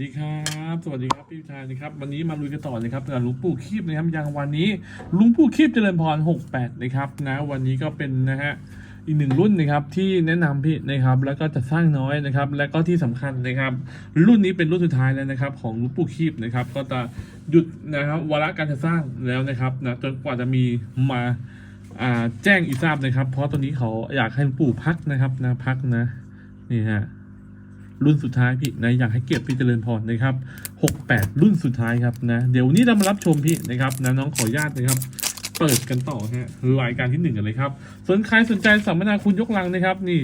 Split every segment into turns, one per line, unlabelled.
ดีครับ สวัสดีครับพี่ชายนะครับ วันนี้มาลุยกันต่อนะครับกับหลวงปู่คีบนะครับย่างวันนี้หลุงปู่คีบเจริญพร68นะครับนะวันนี้ก็เป็นนะฮะอีกหนึ่งรุ่นนะครับที่แนะนำพี่นะครับ แล้วก็จะสร้างน้อยนะครับ แล้วก็ที่สำคัญนะครับ รุ่นนี้เป็นรุ่นสุดท้ายแล้วนะครับ ของหลุงปู่คีบนะครับ ก็จะหยุดนะครับวาระการจะสร้างแล้วนะครับนะจนกว่าจะมีมาอ่าแจ้งอีกทราบนะครับ เพราะตอนนี้เขาอยากให้หลวงปู่พักนะครับนะพักนะนี่ฮะ รุ่นสุดท้ายพี่นะอยากให้เกียรติพี่เจริญพรนะครับ 68 รุ่นสุดท้ายครับนะเดี๋ยววันนี้เรามารับชมพี่นะครับนะน้องขออนุญาตนะครับ เปิดกันต่อฮะรายการที่หนึ่งกันเลยครับสนใครสนใจสัมมนาคุณยกลังนะครับนี่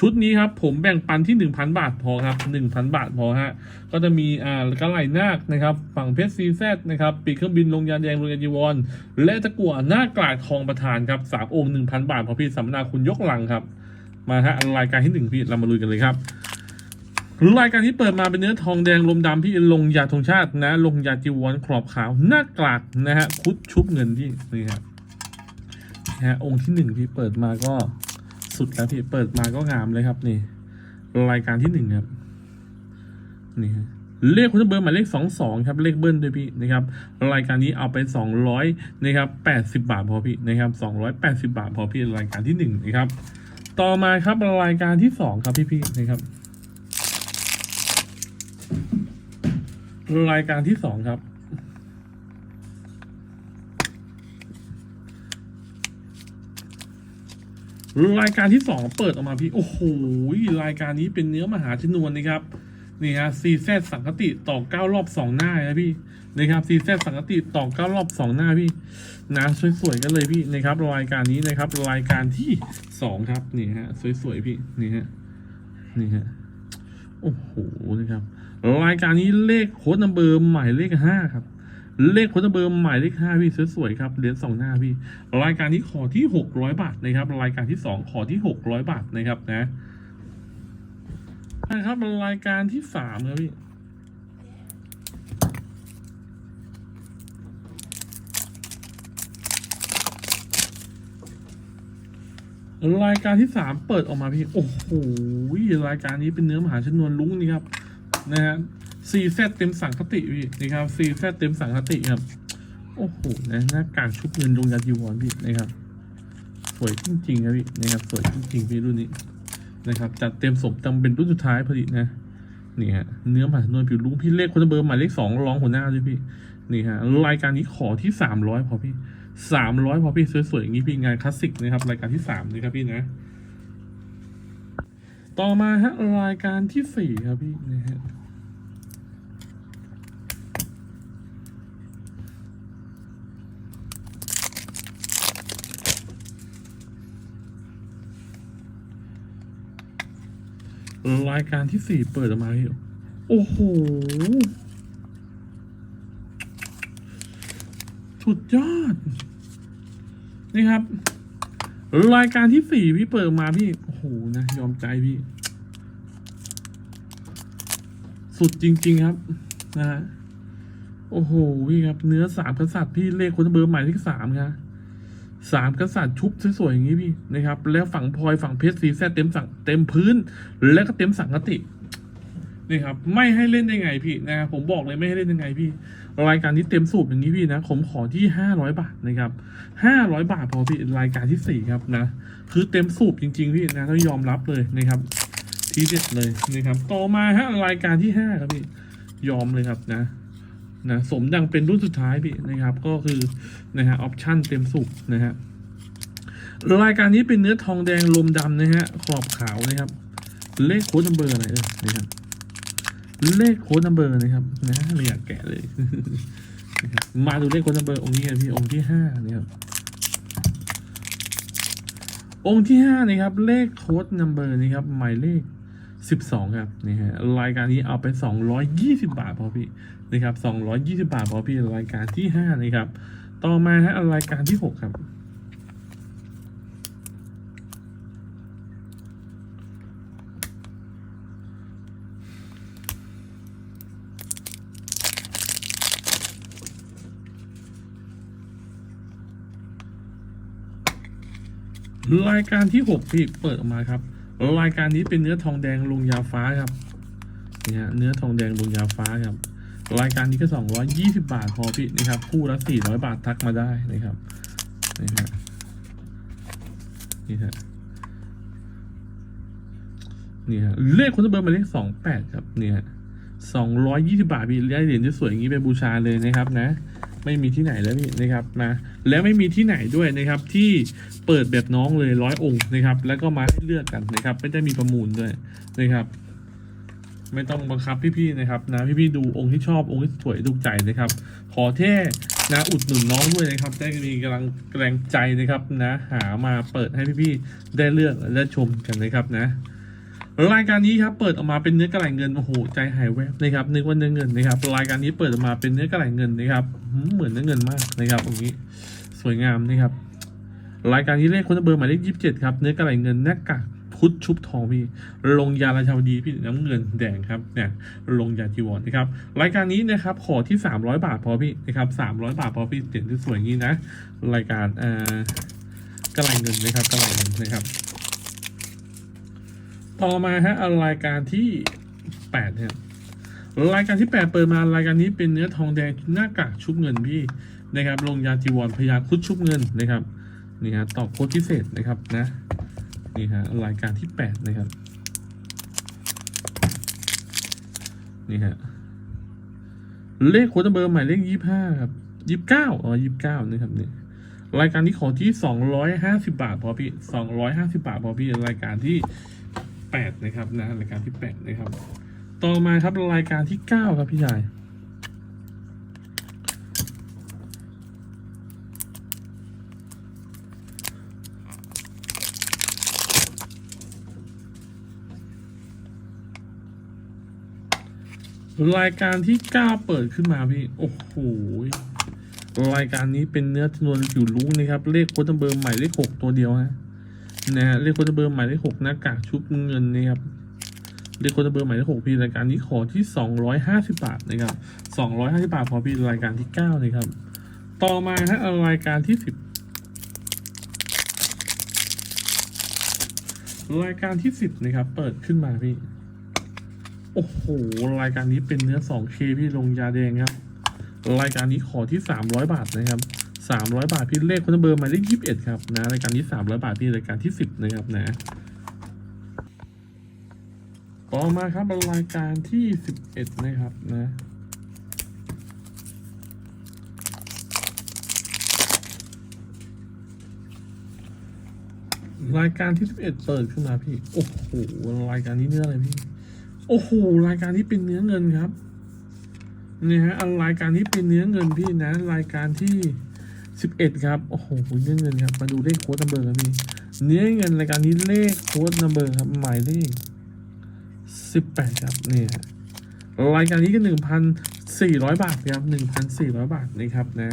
ชุดนี้ครับผมแบ่งปันที่ 1,000 บาทพอครับ 1,000 บาทพอฮะก็จะมีอ่ากระไหลนาคนะครับ ฝั่งเพชรซีแซนะครับปีกเครื่องบินลงยานแดงลงยานจีวรและตะกั่วหน้ากลาดทองประธานครับสามองค์1,000 บาทพอพี่สัมมนาคุณยกลังครับ มาฮะรายการที่หนึ่งพี่เรามาลุยกันเลยครับ รายการที่เปิดมาเป็นเนื้อทองแดงลมดำพี่ลงยาธงชาตินะ ลงยาจีวรขอบขาวหน้ากลากนะฮะคุดชุบเงินพี่นี่ครับนะฮะองค์ที่หนึ่งพี่เปิดมาก็สุดแล้วพี่เปิดมาก็งามเลยครับนี่ รายการที่หนึ่งครับนี่ฮะเลขคุณเบอร์หมายเลขสองสองครับ เลขเบิ้ลด้วยพี่นะครับ รายการนี้เอาไปสองร้อยนะครับแปดสิบาทพอพี่นะครับสองร้อยแปดสิบาทพอพี่รายการที่หนึ่งนะครับ ต่อมาครับรายการที่สองครับพี่พี่นะครับ รายการที่สองครับ รายการที่สองเปิดออกมาพี่ โอ้โห รายการนี้เป็นเนื้อมหาชนวนนะครับ นี่ฮะซีแซสังคติต่อเก้ารอบสองหน้านะพี่นะครับซีแซสังคติต่อเก้ารอบสองหน้าพี่ นะ สวยๆกันเลยพี่นะครับ รายการนี้นะครับ รายการที่สองครับ นี่ฮะ สวยๆพี่ นี่ฮะ นี่ฮะ โอ้โห นะครับ รายการนี้เลขโค้ดนัมเบอร์หมายเลขห้าครับ เลขโค้ดนัมเบอร์หมายเลขห้าพี่สวยๆครับเหรียญสองหน้าพี่ รายการนี้ขอที่หกร้อยบาทนะครับ รายการที่สองขอที่หกร้อยบาทนะครับนะนะครับรายการที่สามครับพี่รายการที่สามเปิดออกมาพี่ โอ้โหรายการนี้เป็นเนื้อมหาชนวนลุ้งนี่ครับ นะฮะซีแซเต็มสังคติพี่นี่ครับซีแซเต็มสังคติครับ โอ้โหนะหน้ากากชุบเงินดวงยาจีวรพี่นะครับ สวยจริงๆครับพี่นะครับสวยจริงๆพี่รุ่นนี้นะครับจัดเต็มสมจำเป็นรุ่นสุดท้ายพอดีนะนี่ฮะเนื้อมหาชนวนผิวลุ้งพี่เลขคนเบอร์หมายเลขสองรองหัวหน้าด้วยพี่นี่ฮะรายการนี้ขอที่สามร้อยพอพี่สามร้อยพอพี่สวยๆอย่างนี้พี่งานคลาสสิกนะครับรายการที่สามนะครับพี่นะ ต่อมาฮะรายการที่สี่ครับพี่นะฮะรายการที่สี่เปิดออกมาพี่โอ้โห สุดยอด นี่ครับ รายการที่สี่พี่เปิดมาพี่ โอ้โหนะ ยอมใจพี่ สุดจริง ๆ ครับนะฮะโอ้โหพี่ครับ เนื้อสามกษัตริย์พี่เลขคนเบอร์หมายเลขสามครับสามกษัตริย์ชุบสวยๆอย่างนี้พี่นะครับ แล้วฝั่งพลอยฝั่งเพชรสีแซ่เต็มสั่งเต็มพื้น และก็เต็มสังกติ นี่ครับไม่ให้เล่นได้ไงพี่นะครับผมบอกเลยไม่ให้เล่นยังไงพี่ รายการนี้เต็มสูบอย่างนี้พี่นะผมขอที่ห้าร้อยบาทนะครับห้าร้อยบาทพอพี่รายการที่สี่ครับนะ คือเต็มสูบจริง ๆ พี่นะต้องยอมรับเลยนะครับ ทีเด็ดเลยนะครับต่อมาฮะรายการที่ห้าครับพี่ยอมเลยครับนะนะสมดังเป็นรุ่นสุดท้ายพี่นะครับ ก็คือนะฮะออปชั่นเต็มสุกนะฮะรายการนี้เป็นเนื้อทองแดงลมดำนะฮะขอบขาวนะครับ เลขโค้ดนัมเบอร์อะไรเอ่ยนะครับ เลขโค้ดนัมเบอร์นะครับนะไม่อยากแกะเลยมาดูเลขโค้ดนัมเบอร์องค์นี้กันพี่องค์ที่ห้านะครับองค์ที่ห้านะครับเลขโค้ดนัมเบอร์นี่ครับหมายเลขสิบสองครับนี่ฮะรายการนี้เอาไปสองร้อยยี่สิบาทพอพี่นะครับสองร้อยยี่สิบาทพอพี่รายการที่ห้านะครับ ต่อมาฮะรายการที่หกครับ รายการที่หกพี่เปิดออกมาครับ รายการนี้เป็นเนื้อทองแดงลงยาฟ้าครับเนี่ฮะเนื้อทองแดงดวงยาฟ้าครับ รายการนี้ก็สองร้อยยี่สิบาทพอพี่นะครับคู่ละสี่ร้อยบาททักมาได้นะครับนี่ฮะนี่ฮะนี่ฮะเลขคุณเบอร์หมายเลขสองแปดครับเนี่ยสองร้อยยี่สิบาทพี่ได้เหรียญที่สวยอย่างนี้ไปบูชาเลยนะครับนะ ไม่มีที่ไหนแล้วพี่นะครับนะแล้วไม่มีที่ไหนด้วยนะครับที่เปิดแบบน้องเลยร้อยองค์นะครับ แล้วก็มาให้เลือกกันนะครับ ไม่ได้มีประมูลด้วยนะครับ ไม่ต้องบังคับพี่ๆนะครับนะพี่ๆดูองค์ที่ชอบองค์ที่สวยถูกใจนะครับ ขอแท่นะอุดหนุนน้องด้วยนะครับได้มีกำลังแรงใจนะครับนะหามาเปิดให้พี่ๆได้เลือกและชมกันนะครับนะ รายการนี้ครับเปิดออกมาเป็นเนื้อกระไหล่เงินโอ้โหใจหายแวบนะครับนึกว่าเนื้อเงินนะครับรายการนี้เปิดออกมาเป็นเนื้อกระไหล่เงินนะครับเหมือนเนื้อเงินมากนะครับตรงนี้สวยงามนะครับรายการนี้เลขคนเบอร์หมายเลขยี่สิบเจ็ดครับเนื้อกระไหล่เงินหน้ากากพุทธชุบทองพี่ลงยาราชาวดีพี่น้ำเงินแดงครับเนี่ยลงยาจีวรนะครับรายการนี้นะครับขอที่สามร้อยบาทพอพี่นะครับสามร้อยบาทพอพี่เสียงที่สวยอย่างนี้นะ รายการอ่ากระไหล่เงินนะครับกระไหล่เงินนะครับ ต่อมาฮะรายการที่แปดเนี่ยรายการที่แปดเปิดมารายการนี้เป็นเนื้อทองแดงหน้ากากชุบเงินพี่นะครับลงยาจีวรพยาคุดชุบเงินนะครับนี่ฮะต่อโค้ดพิเศษนะครับนะนี่ฮะรายการที่แปดนะครับนี่ฮะเลขโค้ดเบอร์หมายเลขยี่ห้าครับยี่สิบเก้าอ๋อยี่สิบเก้านะครับนี่รายการนี้ขอที่สองร้อยห้าสิบาทพอพี่สองร้อยห้าสิบาทพอพี่รายการที่ แปดนะครับนะรายการที่แปดนะครับ ต่อมาครับรายการที่เก้าครับพี่ชายรายการที่เก้าเปิดขึ้นมาพี่ โอ้โห รายการนี้เป็นเนื้อจำนวนผิวลุงนะครับ เลขโค้ดเบอร์ใหม่เลขหกตัวเดียวฮะ นะฮะเลขโค้ดเบอร์หมายเลขหกหน้ากากชุบเงินนะครับเลขโค้ดเบอร์หมายเลขหกพี่รายการนี้ขอที่สองร้อยห้าสิบาทนะครับสองร้อยห้าสิบาทพอพี่รายการที่เก้านะครับ ต่อมาฮะรายการที่สิบรายการที่สิบนะครับ เปิดขึ้นมาพี่ โอ้โห รายการนี้เป็นเนื้อ 2K พี่ลงยาแดงครับ รายการนี้ขอที่300บาทนะครับ 300 บาทพี่เลขคนเบอร์หมายเลข21ครับนะรายการนี้300บาทพี่รายการที่10นะครับนะ ต่อมาครับรายการที่11นะครับนะรายการที่11เอ็ดเปิดขึ้นมาพี่ โอ้โห รายการนี้เนื้ออะไรพี่ โอ้โห รายการนี้เป็นเนื้อเงินครับนี่ฮะอันรายการนี้เป็นเนื้อเงินพี่นะ รายการที่ สิบเอ็ดครับ โอ้โหเนื้อเงินครับ มาดูเลขโค้ดนัมเบอร์ครับพี่ เนื้อเงินรายการนี้เลขโค้ดนัมเบอร์ครับ หมายเลขสิบแปดครับนี่ฮะรายการนี้ก็หนึ่งพันสี่ร้อยบาทครับหนึ่งพันสี่ร้อยบาทนะครับนะ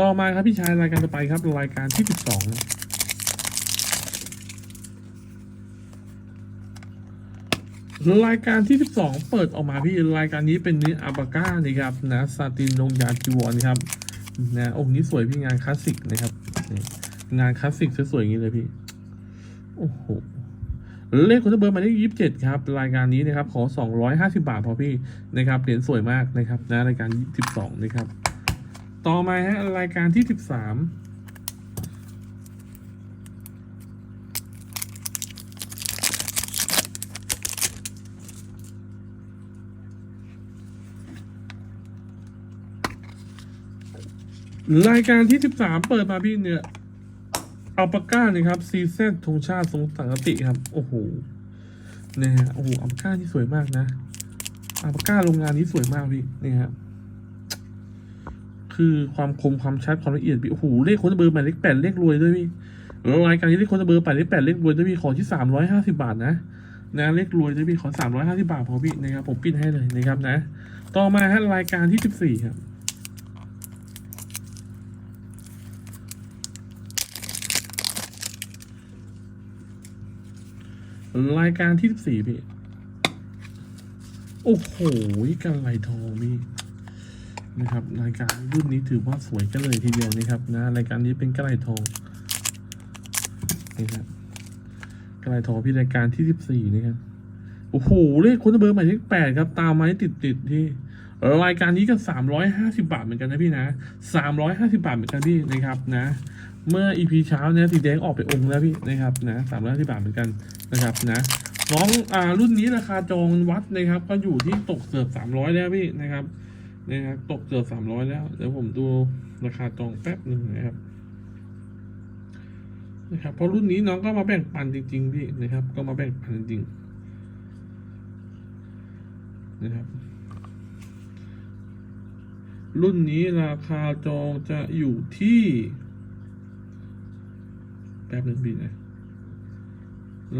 ต่อมาครับพี่ชายรายการต่อไปครับ รายการที่สิบสองรายการที่ 12 เปิดออกมาพี่รายการนี้เป็นเนื้ออาบาก้านะครับนะซาตินลงยาจีวรครับ นะองค์นี้สวยพี่งานคลาสสิกนะครับ งานคลาสสิกสวยๆอย่างนี้เลยพี่โอ้โหเลขคุณเบอร์มาได้ยี่สิบเจ็ดครับ รายการนี้นะครับ ขอสองร้อยห้าสิบาทพอพี่นะครับเหรียญสวยมากนะครับนะรายการสิบสองนะครับ ต่อมาฮะรายการที่สิบสาม รายการที่ 13 เปิดมาพี่เนี่ยอัลปาก้านะครับ ซีเซนธงชาติทรงสังกติครับ โอ้โหเนี่ยฮะโอ้โหอัลปาก้านี่สวยมากนะอัลปาก้าโรงงานนี้สวยมากพี่นี่ครับคือความคมความชัดความละเอียดพี่โอ้โหเลขโค้ดเบอร์หมายเลขแปดเลขรวยด้วยพี่รายการนี้เลขโค้ดเบอร์แปดเลขแปดเลขรวยด้วยพี่ขอที่สามร้อยห้าสิบาทนะนะเลขรวยด้วยพี่ขอสามร้อยห้าสิบาทพอพี่นะครับผมปิ้นให้เลยนะครับนะ ต่อมาฮะรายการที่สิบสี่ครับ รายการที่สี่พี่ โอ้โหกันไหลทองพี่นะครับ รายการรุ่นนี้ถือว่าสวยกันเลยทีเดียวนะครับนะรายการนี้เป็นกระไหลทองนี่ครับกระไหลทองพี่รายการที่สิบสี่นะครับโอ้โหเลขคนเบอร์หมายเลขแปดครับ ตามมาติดติดๆที่รายการนี้ก็สามร้อยห้าสิบาทเหมือนกันนะพี่นะสามร้อยห้าสิบาทเหมือนกันพี่นะครับนะ เมื่ออีพีเช้าเนี่ยสีแดงออกไปองค์แล้วพี่นะครับนะสามร้อยสิบาทเหมือนกันนะครับนะน้องอ่ารุ่นนี้ราคาจองวัดนะครับ ก็อยู่ที่ตกเกือบสามร้อยแล้วพี่นะครับนะครับตกเกือบสามร้อยแล้วเดี๋ยวผมดูราคาจองแป๊บหนึ่งนะครับนะครับเพราะรุ่นนี้น้องก็มาแบ่งปันจริง ๆ พี่นะครับ ก็มาแบ่งปันจริงๆนะครับรุ่นนี้ราคาจองจะอยู่ที่ แป๊บหนึ่งพี่นะ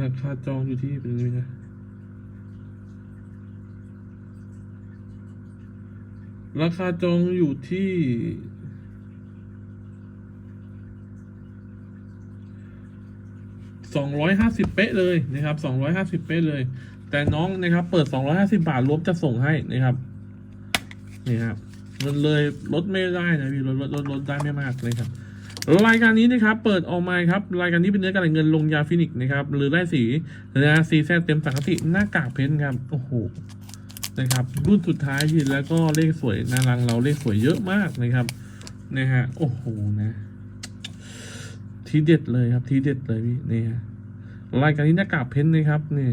ราคาจองอยู่ที่เป็นยังไงนะราคาจองอยู่ที่สองร้อยห้าสิบเป๊ะเลยนะครับสองร้อยห้าสิบเป๊ะเลย แต่น้องนะครับเปิดสองร้อยห้าสิบาทรวมจะส่งให้นะครับนี่ครับมันเลยลดไม่ได้นะพี่ลดลดลดลดได้ไม่มากเลยครับ รายการนี้นะครับเปิดออกมาครับรายการนี้เป็นเนื้อกระดาษเงินลงยาฟินิกส์นะครับหรือได้สีนะสีแซเต็มสังกติหน้ากากเพ้นครับโอ้โหนะครับรุ่นสุดท้ายที่แล้วก็เลขสวยนารังเราเลขสวยเยอะมากนะครับนะฮะโอ้โหนะ ทีเด็ดเลยครับทีเด็ดเลยพี่นี่ฮะรายการนี้หน้ากากเพ้นนะครับนี่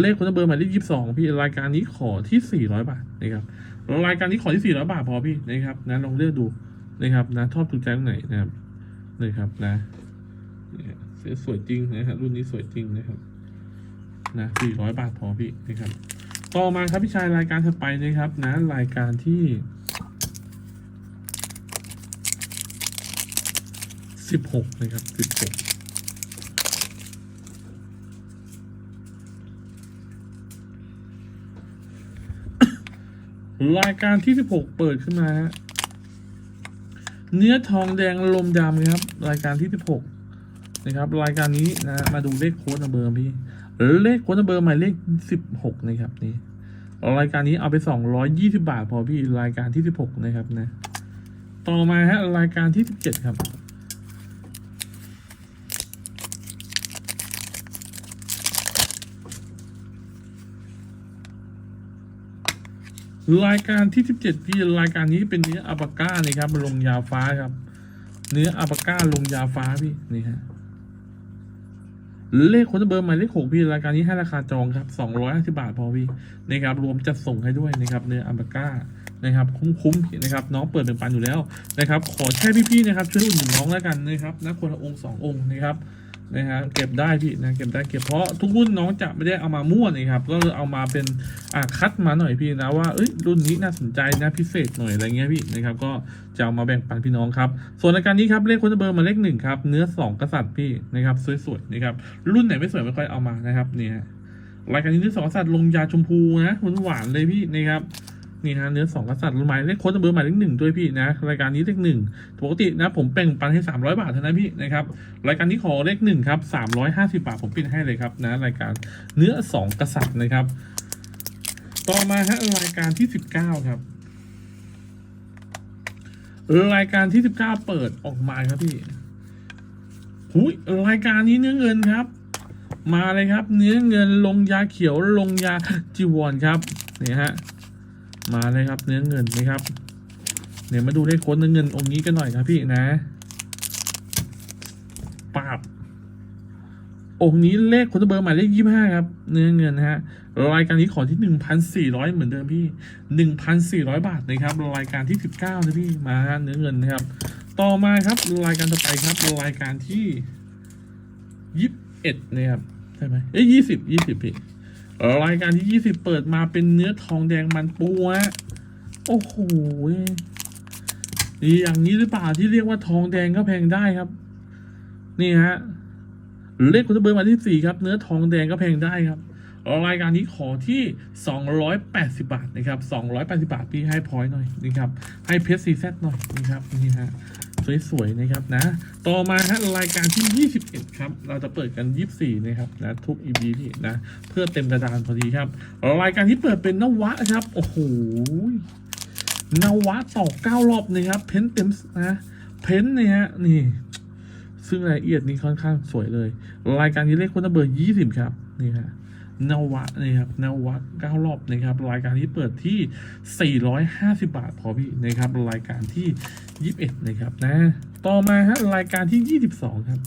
เลขคนเบอร์หมายเลขยี่สิบสองพี่รายการนี้ขอที่สี่ร้อยบาทนะครับรายการนี้ขอที่สี่ร้อยบาทพอพี่นะครับนะลองเลือกดูนะครับนะชอบถูกใจตรงไหนนะครับ นะครับนะเนี่ยสวยจริงนะครับรุ่นนี้สวยจริงนะครับ นะสี่ร้อยบาทพอพี่นะครับ ต่อมาครับพี่ชายรายการถัดไปนะครับ นะรายการที่สิบหกนะครับสิบหกรายการที่สิบหกเปิดขึ้นมาฮะ เนื้อทองแดงลมดำครับ รายการที่สิบหกนะครับ รายการนี้นะมาดูเลขโค้ดนัมเบอร์พี่เลขโค้ดนัมเบอร์หมายเลขสิบหกนะครับนี่รายการนี้เอาไปสองร้อยยี่สิบาทพอพี่รายการที่สิบหกนะครับนะ ต่อมาฮะรายการที่สิบเจ็ดครับ รายการที่ 17 พี่รายการนี้เป็นเนื้ออัปก้าเนะครับลงยาฟ้าครับ เนื้ออัปก้าลงยาฟ้าพี่นี่ฮะเลขคนเบอร์หมายเลขหกพี่รายการนี้ให้ราคาจองครับ250บาทพอพี่นะครับรวมจัดส่งให้ด้วยนะครับเนื้ออัปก้านะครับ คุ้มๆนะครับน้องเปิดเป็นปันอยู่แล้วนะครับ ขอแค่พี่ๆนะครับช่วยอุดหนุนน้องแล้วกันนะครับนะคนละองค์สององค์นะครับ นะฮะเก็บได้พี่นะเก็บได้เก็บเพราะทุกรุ่นน้องจะไม่ได้เอามามั่วนะครับ ก็เอามาเป็นอ่าคัดมาหน่อยพี่นะว่าเอ้ยรุ่นนี้น่าสนใจนะพิเศษหน่อยอะไรเงี้ยพี่นะครับก็จะเอามาแบ่งปันพี่น้องครับ ส่วนรายการนี้ครับเลขคนเบอร์มาเลขหนึ่งครับเนื้อสองกษัตริย์พี่นะครับสวยๆนะครับรุ่นไหนไม่สวยไม่ค่อยเอามานะครับเนี่ยรายการนี้เนื้อสองกษัตริย์ลงยาชมพูนะหวานๆเลยพี่นะครับ นี่ฮะเนื้อสองกษัตริย์หมายเลขโค้ดเบอร์หมายเลขหนึ่งด้วยพี่นะรายการนี้เลขหนึ่งปกตินะผมแบ่งปันให้สามร้อยบาทเท่านั้นพี่นะครับรายการนี้ขอเลขหนึ่งครับสามร้อยห้าสิบาทผมปิดให้เลยครับนะรายการเนื้อสองกษัตริย์นะครับ ต่อมาฮะรายการที่สิบเก้าครับรายการที่สิบเก้าเปิดออกมาครับพี่หุยรายการนี้เนื้อเงินครับ มาเลยครับ เนื้อเงินลงยาเขียวลงยาจีวรครับนี่ฮะ มาเลยครับเนื้อเงินนะครับ เดี๋ยวมาดูเลขโค้ดเนื้อเงินองค์นี้กันหน่อยครับพี่นะปาบองค์นี้เลขคนเบอร์หมายเลขยี่ห้าครับ เนื้อเงินนะฮะรายการนี้ขอที่หนึ่งพันสี่ร้อยเหมือนเดิมพี่หนึ่งพันสี่ร้อยบาทนะครับรายการที่สิบเก้านะพี่มาเนื้อเงินนะครับ ต่อมาครับรายการต่อไปครับรายการที่ยี่สิบเอ็ดนะครับใช่ไหมเอ้ยยี่สิบยี่สิบพี่ รายการที่ยี่สิบเปิดมาเป็นเนื้อทองแดงมันปูฮะโอ้โหอย่างนี้หรือเปล่าที่เรียกว่าทองแดงก็แพงได้ครับ นี่ฮะเลขคุณเบอร์มาที่สี่ครับ เนื้อทองแดงก็แพงได้ครับรายการนี้ขอที่สองร้อยแปดสิบาทนะครับสองร้อยแปดสิบาทพี่ให้พอยหน่อยนะครับ ให้เพชรซีแซหน่อยนะครับนี่ฮะ สวยๆนะครับนะ ต่อมาฮะรายการที่ยี่สิบเอ็ดครับ เราจะเปิดกันยี่สี่นะครับนะทุกอีพีพี่นะเพื่อเต็มกระดานพอดีครับ รายการที่เปิดเป็นนวะครับ โอ้โหนวะต่อเก้ารอบนะครับ เพ้นเต็มนะเพ้นเนี่ยฮะนี่ ซึ่งรายละเอียดนี้ค่อนข้างสวยเลย รายการนี้เลขคนเบอร์ยี่สิบครับนี่ฮะ นวะนะครับนวะเก้ารอบนะครับรายการนี้เปิดที่ 450 บาทพอพี่นะครับรายการที่ 21 นะครับนะ ต่อมาฮะรายการที่ 22 ครับ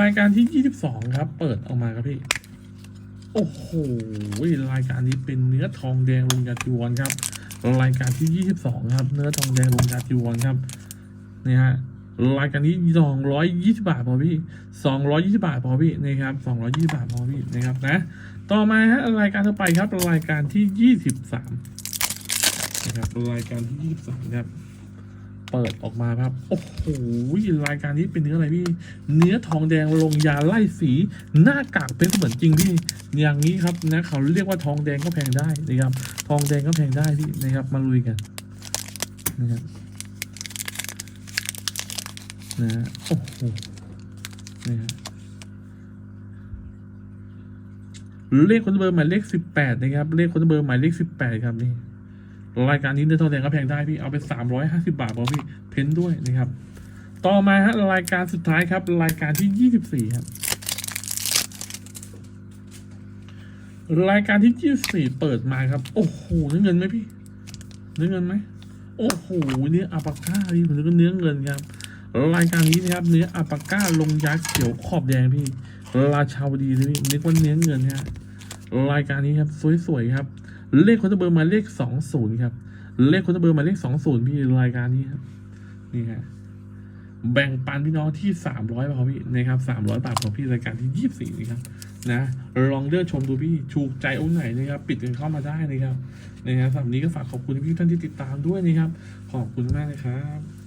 รายการที่ 22 ครับ เปิดออกมาครับพี่ โอ้โหรายการนี้เป็นเนื้อทองแดงลงยาจีวรครับ รายการที่ 22 ครับ เนื้อทองแดงลงยาจีวรครับนี่ฮะ รายการนี้220บาทพอพี่220บาทพอพี่นะครับ220บาทพอพี่นะครับนะ ต่อมาฮะรายการต่อไปครับรายการที่23นะครับรายการที่23ครับเปิดออกมาครับ โอ้โห รายการนี้เป็นเนื้ออะไรพี่ เนื้อทองแดงลงยาไล่สีหน้ากากเป็นเสมือนจริงพี่ อย่างนี้ครับนะเขาเรียกว่าทองแดงก็แพงได้นะครับ ทองแดงก็แพงได้พี่นะครับ มาลุยกันนะครับ นะฮะโอ้โหนะฮะเลขคนเบอร์หมายเลขสิบแปดนะครับ เลขคนเบอร์หมายเลขสิบแปดครับนี่รายการนี้เนื้อทองแดงก็แพงได้พี่เอาไปสามร้อยห้าสิบาทพอพี่เพ้นด้วยนะครับ ต่อมาฮะรายการสุดท้ายครับ รายการที่ยี่สิบสี่ครับรายการที่ยี่สิบสี่เปิดมาครับ โอ้โหเนื้อเงินไหมพี่ เนื้อเงินไหมโอ้โหเนื้ออัปปาก้าพี่ผมนึกเนื้อเงินครับ รายการนี้นะครับเนื้ออัปปาก้าลงยักษ์เขียวขอบแดงพี่ ราชาวดีเลยพี่นึกว่าเนื้อเงินฮะรายการนี้ครับสวยๆครับ เลขคนเบอร์หมายเลขสองศูนย์ครับ เลขคนเบอร์หมายเลขสองศูนย์พี่รายการนี้ครับนี่ฮะแบ่งปันพี่น้องที่สามร้อยบาทพี่นะครับสามร้อยบาทของพี่รายการที่ยี่สิบสี่นะครับนะลองเลือกชมดูพี่ถูกใจองค์ไหนนะครับปิดกันเข้ามาได้นะครับนะครับสำหรับนี้ก็ฝากขอบคุณพี่ท่านที่ติดตามด้วยนะครับ ขอบคุณมากเลยครับ